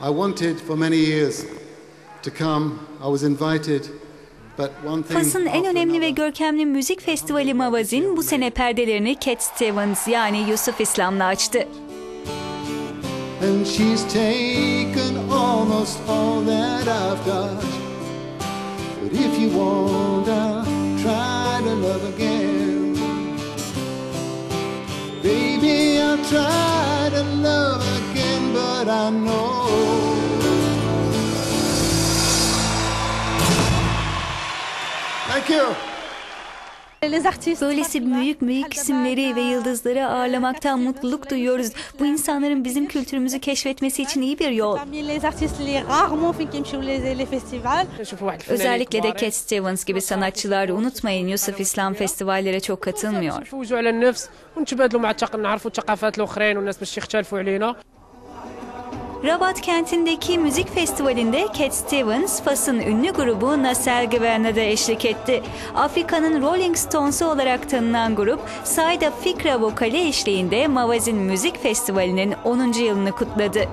I wanted for many years to come. I was invited. Fas'ın en önemli ve görkemli müzik festivali Mavazin bu sene perdelerini Cat Stevens yani Yusuf İslam'la açtı. And she's taken almost all that I've got. But if you want, I'll try to love again. Baby, I'll try to love that I know. Thank you. Böylesi büyük büyük isimleri ve yıldızları ağırlamaktan mutluluk duyuyoruz. Bu insanların bizim kültürümüzü keşfetmesi için iyi bir yol. Özellikle de Cat Stevens gibi sanatçılar unutmayın Yusuf İslam festivallere çok katılmıyor. Rabat kentindeki müzik festivalinde Cat Stevens, Fas'ın ünlü grubu Nasser Güven'e de eşlik etti. Afrika'nın Rolling Stones'u olarak tanınan grup, Sayda Fikra vokali eşliğinde Mavazin Müzik Festivali'nin 10. yılını kutladı.